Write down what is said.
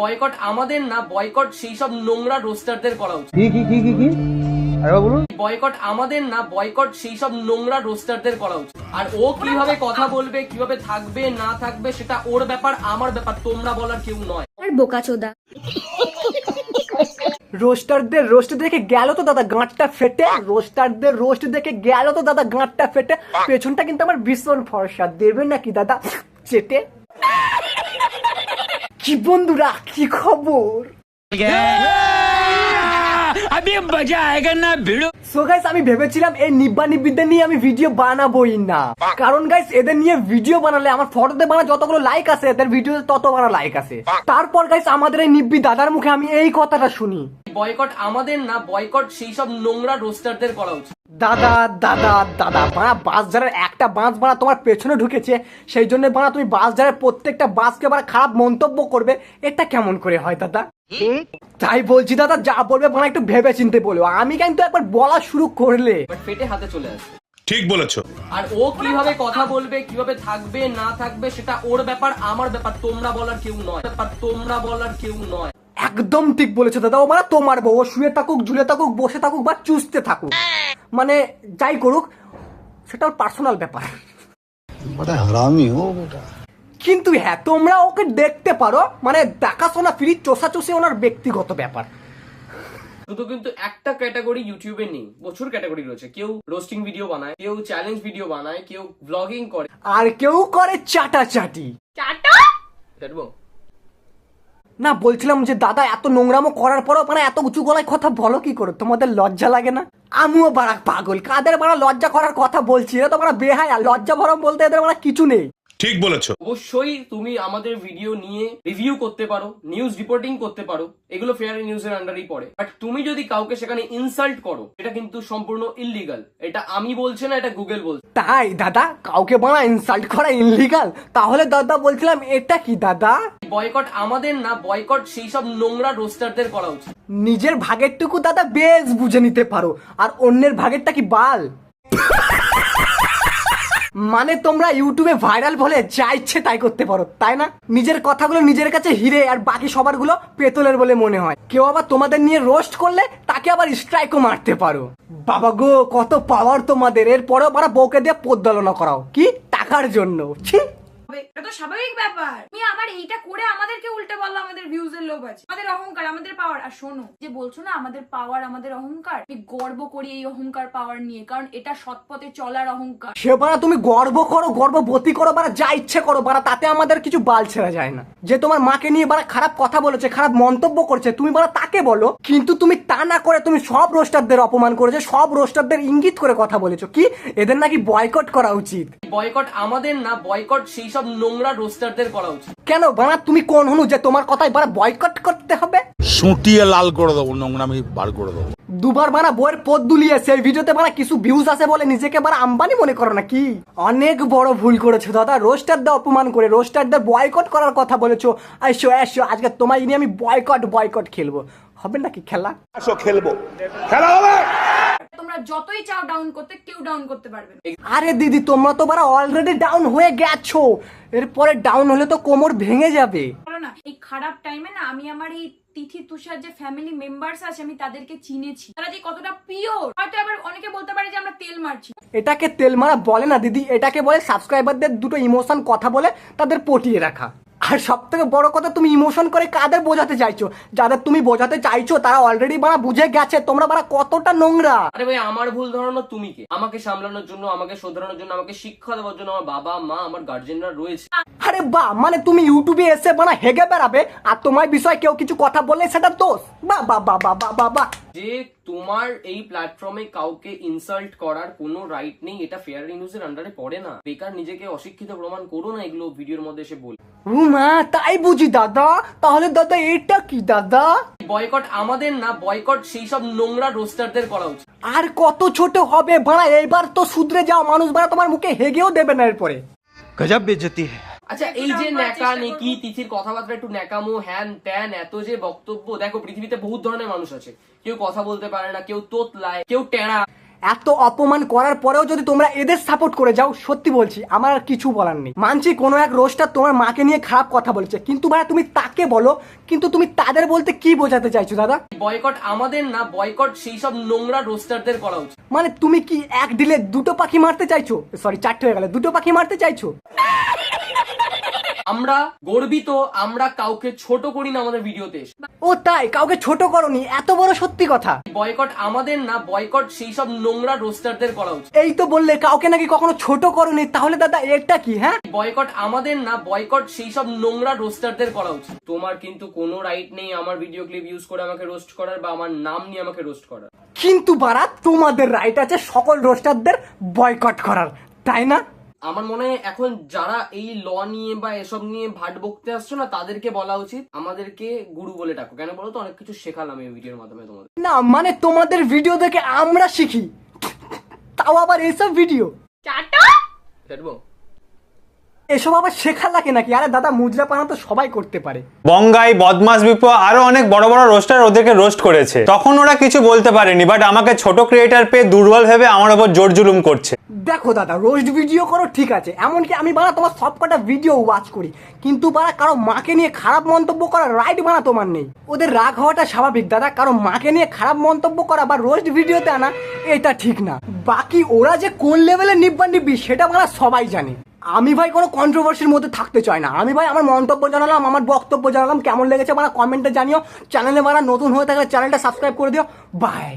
Boycott আমাদের না boycott সেই সব নোংরা রোস্টারদের করা উচিত। কি কি কি কি কি? আরেকবার বলুন। বয়কট আমাদের না বয়কট সেই সব নোংরা রোস্টারদের করা উচিত। আর ও কীভাবে কথা বলবে কীভাবে থাকবে না থাকবে সেটা ওর ব্যাপার আমার ব্যাপার তোমরা বলার কেউ নয়। আর বোকাচোদা রোস্টারদের রোস্ট দেখে গেল তো দাদা গাঁটটা ফেটে। রোস্টারদের রোস্ট দেখে গেল তো দাদা গাঁটটা ফেটে। পেছনটা কিন্তু আমার ভীষণ ফর্সা। দেবেন নাকি দাদা? চেটে। কি বন্ধুরা কি খবর? সো গাইস আমি ভেবেছিলাম এই নিব্বা নিব্বিদের নিয়ে আমি ভিডিও বানাবোই না। কারণ গাইস এদের নিয়ে ভিডিও বানালে আমার ফটোতে বানা যতগুলো লাইক আছে এদের ভিডিও তত বানা লাইক আছে। তারপর গাইস আমাদের এই নিব্বি দাদার মুখে আমি এই কথাটা শুনি। বয়কট আমাদের না বয়কট সেই সব নোংরা রোস্টারদের করা উচিত। দাদা দাদা দাদা বাড়া বাস ঝাড়ের একটা বাঁশ বাড়া তোমার পেছনে ঢুকেছে সেই জন্য বাড়া তুমি বাস ঝাড়ের প্রত্যেকটা বাসকে বাড়া খারাপ মন্তব্য করবে এটা কেমন করে হয় দাদা? তাই বলছি দাদা যা বলবে বাড়া একটু ভেবে চিনতে বলব আমি কিন্তু একবার বলা শুরু করলে। পেটে হাতে চলে আসবে। ঠিক বলেছ। আর ও কীভাবে কথা বলবে কীভাবে থাকবে না থাকবে সেটা ওর ব্যাপার আমার ব্যাপার তোমরা বলার কেউ নয়। ব্যাপার তোমরা বলার কেউ নয়। একদম ঠিক বলেছ দাদা ও মানে তোমার বউ শুয়ে থাকুক ঝুলে থাকুক বসে থাকুক বা চুষতে থাকুক। মানে যাই করুক সেটা ওর পার্সোনাল ব্যাপার। কিন্তু হ্যাঁ তোমরা ওকে দেখতে পারো মানে দেখাশোনা ফ্রি চষাচষি ওনার ব্যক্তিগত ব্যাপার। শুধু কিন্তু একটা ক্যাটাগরি ইউটিউবে নেই প্রচুর ক্যাটাগরি রয়েছে। কেউ রোস্টিং ভিডিও বানায় কেউ চ্যালেঞ্জ ভিডিও বানায় কেউ ব্লগিং করে। আর কেউ করে চাটাচাটি। চাটা? না, বলছিলাম যে দাদা, এত নোংরামো করার পরও মানে এত উঁচু গলায় কথা বলো কি করে? তোমাদের লজ্জা লাগে না? আমিও বাড়া পাগল। কাদের বাড়া লজ্জা করার কথা বলছি? এরা তো বাড়া বেহায়া। লজ্জা ভরম বলতে এদের বাড়া কিছু নেই। ঠিক বলেছ। অবশ্যই তুমি আমাদের ভিডিও নিয়ে রিভিউ করতে পারো নিউজ রিপোর্টিং করতে পারো এগুলো ফেয়ার নিউজের আন্ডারই পড়ে। বাট তুমি যদি কাউকে সেখানে ইনসাল্ট করো এটা কিন্তু সম্পূর্ণ ইললিগাল এটা আমি বলছি না এটা গুগল বলছে। তাই দাদা কাউকে বাড়া ইনসাল্ট করা ইনলিগাল তাহলে দাদা বলছিলাম এটা কি দাদা? বয়কট আমাদের না বয়কট সেই সব নোংরা রোস্টারদের করা উচিত। নিজের ভাগেরটুকু দাদা বেশ বুঝে নিতে পারো আর অন্যের ভাগেরটা কি বাল? মানে তোমরা ইউটিউবে ভাইরাল বলে যা ইচ্ছে তাই করতে পারো, তাই না? নিজের কথাগুলো নিজের কাছে হিরে আর বাকি সবারগুলো পেতলের বলে মনে হয়। কেউ আবার তোমাদের নিয়ে রোস্ট করলে তাকে আবার স্ট্রাইকও মারতে পারো। বাবা গো, কত পাওয়ার তোমাদের। এরপরেও বারা বউকে দিয়ে পদ্মালনা করাও। কি? টাকার জন্য। ছি! হবে। এটা তো স্বাভাবিক ব্যাপার। তুমি আবার এইটা করে আমাদেরকে উল্টে বলল আমাদের ভিউজ এর লোভ আছে। আমাদের অহংকার আমাদের পাওয়ার আর শোনো যে বলছো না আমাদের পাওয়ার আমাদের অহংকার? আমি গর্ব করি এই অহংকার পাওয়ার নিয়ে কারণ এটা সৎপথে চলার অহংকার। সে বারা তুমি গর্ব করো গর্ববতী করো বারা যা ইচ্ছে করো বারা তাতে আমাদের কিছু বাল ছেড়া যায় না। যে তোমার মাকে নিয়ে বারা খারাপ কথা বলেছে খারাপ মন্তব্য করছে তুমি বারা তাকে বলো কিন্তু তুমি তা না করে তুমি সব রোস্টারদের অপমান করেছ সব রোস্টারদের ইঙ্গিত করে কথা বলেছ। কি? এদের নাকি বয়কট করা উচিত। বয়কট আমাদের না বয়কট সেই সব নোংরা রোস্টারদের করা উচিত। কেন বারা তুমি কোন হনু যে তোমার কথাই বারা বয়কট করতে হবে? সুটিয়ে লাল করে দেবো নোংরামি বার করে দেবো। দুবার বানা বইয়ের পথ দুলিয়ে সেই ভিডিওতে বানা কিছু ভিউজ আছে বলে নিজেকে বারা আম্বানি মনে করো না কি অনেক বড় ভুল করেছ দাদা রোস্টারদের অপমান করে রোস্টারদের বয়কট করার কথা বলেছ। এসো এসো আজকে তোমায় নিয়ে আমি বয়কট বয়কট খেলব। হবে নাকি খেলা? তোমরা যতই চাও ডাউন করতে কেউ ডাউন করতে পারবে না। আরে দিদি তোমরা তো বারা অলরেডি ডাউন হয়ে গেছো। এরপরে ডাউন হলে তো কোমর ভেঙে যাবে। বলো না এই খারাপ টাইমে না আমি আমার এই তিথি তুষার যে ফ্যামিলি মেম্বার্স আছে আমি তাদেরকে চিনেছি। তারা যে কতটা পিওর হয়তো আবার অনেকে বলতে পারে যে আমরা তেল মারছি। এটাকে তেল মারা বলে না দিদি এটাকে বলে সাবস্ক্রাইবারদের দুটো ইমোশন কথা বলে তাদের পটিয়ে রাখা। আর সব থেকে বড় কথা তুমি ইমোশন করে কাদের বোঝাতে চাইছো? যাদের তুমি বোঝাতে চাইছো তারা অলরেডি বারা বুঝে গেছে তোমরা বারা কতটা নোংরা? আরে ভাই আমার ভুল ধরানো তুমি কে? আমাকে সামলানোর জন্য আমাকে শোধরানোর জন্য আমাকে শিক্ষা দেওয়ার জন্য আমার বাবা মা আমার গার্জেনরা রয়েছে। আরে বা মানে তুমি ইউটিউবে এসে বানা হেগে বেড়াবে আর তোমার বিষয়ে কেউ কিছু কথা বললে সেটা দোষ? বা বা বা বা বা বা বা যে তোমার এই প্ল্যাটফর্মে কাউকে ইনসাল্ট করার কোনো রাইট নেই এটা ফেয়ার নিউজের আন্ডারে পড়ে না। বেকার নিজেকে অশিক্ষিত প্রমাণ করো না এগুলো ভিডিওর মধ্যে এসে বল উমা তাই বুঝি দাদা? তাহলে দাদা এটা কি দাদা? বয়কট আমাদের না বয়কট সেই সব নোংরা রোস্টারদের করা উচিত। আর কত ছোট হবে বাড়া এইবার তো শুধরে যাও মানুষ বাড়া তোমার মুখে হেগেও দেবে না এরপরে। গজব বেজতি আচ্ছা এই যে ন্যাকা নেকি তিথির কথাবার্তা একটু ন্যাকামো হ্যান ত্যান এত যে বক্তব্য দেখো পৃথিবীতে বহুত ধরনের মানুষ আছে। কেউ কথা বলতে পারে না কেউ তোতলায় কেউ টেরা। এত অপমান করার পরেও যদি তোমরা এদের সাপোর্ট করে যাও সত্যি বলছি আমার আর কিছু বলার নেই। মানছি কোনো এক রোস্টার তোমার মাকে নিয়ে খারাপ কথা বলছে কিন্তু ভাই তুমি তাকে বলো কিন্তু তুমি তাদের বলতে কি বোঝাতে চাইছো দাদা? বয়কট আমাদের না বয়কট সেই সব নোংরা রোস্টারদের করা উচিত। মানে তুমি কি এক ডিলে দুটো পাখি মারতে চাইছো? সরি চারটে হয়ে গেলে দুটো পাখি মারতে চাইছো? আমরা গর্বিত আমরা কাউকে ছোট করি না আমাদের ভিডিওতে। ও তাই কাউকে ছোট করনি এত বড় সত্যি কথা। বয়কট আমাদের না বয়কট সেই সব নোংরা রোস্টারদের করা উচিত। এই তো বললে কাউকে নাকি কখনো ছোট করনি তাহলে দাদা এটা কি হ্যাঁ? বয়কট আমাদের না বয়কট সেই সব নোংরা রোস্টারদের করা উচিত। তোমার কিন্তু কোনো রাইট নেই আমার ভিডিও ক্লিপ ইউজ করে আমাকে রোস্ট করার বা আমার নাম নিয়ে আমাকে রোস্ট করার। কিন্তু বারা তোমাদের রাইট আছে সকল রোস্টারদের বয়কট করার তাই না? আমার মনে হয় এখন যারা এই ল নিয়ে বা এসব নিয়ে ভাট বকতে আসছো না তাদেরকে বলা উচিত আমাদেরকে গুরু বলে ডাকো। কেন বলো তো? অনেক কিছু শেখালাম এই ভিডিওর মাধ্যমে তোমাদের। না মানে তোমাদের ভিডিও দেখে আমরা শিখি। তাও আবার এইসব ভিডিও। এসব আবার শেখা লাগে নাকি? আরে দাদা মুজরা পানা তো সবাই করতে পারে। বঙ্গাই বদমাস বিপো আরও অনেক বড় বড় রোস্টার ওদেরকে রোস্ট করেছে। তখন ওরা কিছু বলতে পারেনি বাট আমাকে ছোট ক্রিয়েটার পেয়ে দুর্বল ভেবে আমার ওপর জোর জুলুম করছে। দেখো দাদা রোস্ট ভিডিও করো ঠিক আছে। এমনকি আমি বানা তোমার সব কটা ভিডিও ওয়াচ করি। কিন্তু বারা কারও মাকে নিয়ে খারাপ মন্তব্য করা রাইট বানা তোমার নেই। ওদের রাগ হওয়াটা স্বাভাবিক দাদা কারও মাকে নিয়ে খারাপ মন্তব্য করা বা রোস্ট ভিডিওতে আনা এটা ঠিক না। বাকি ওরা যে কোন লেভেলে নিব্বা নিব্বি সেটা বানা সবাই জানে। আমি ভাই কোনো কন্ট্রোভার্সির মধ্যে থাকতে চাই না। আমি ভাই আমার মন্তব্য জানালাম, আমার বক্তব্য জানালাম, কেমন লেগেছে মানে কমেন্টে জানিও। চ্যানেলে মারা নতুন হয়ে থাকলে চ্যানেলটা সাবস্ক্রাইব করে দিও। বাই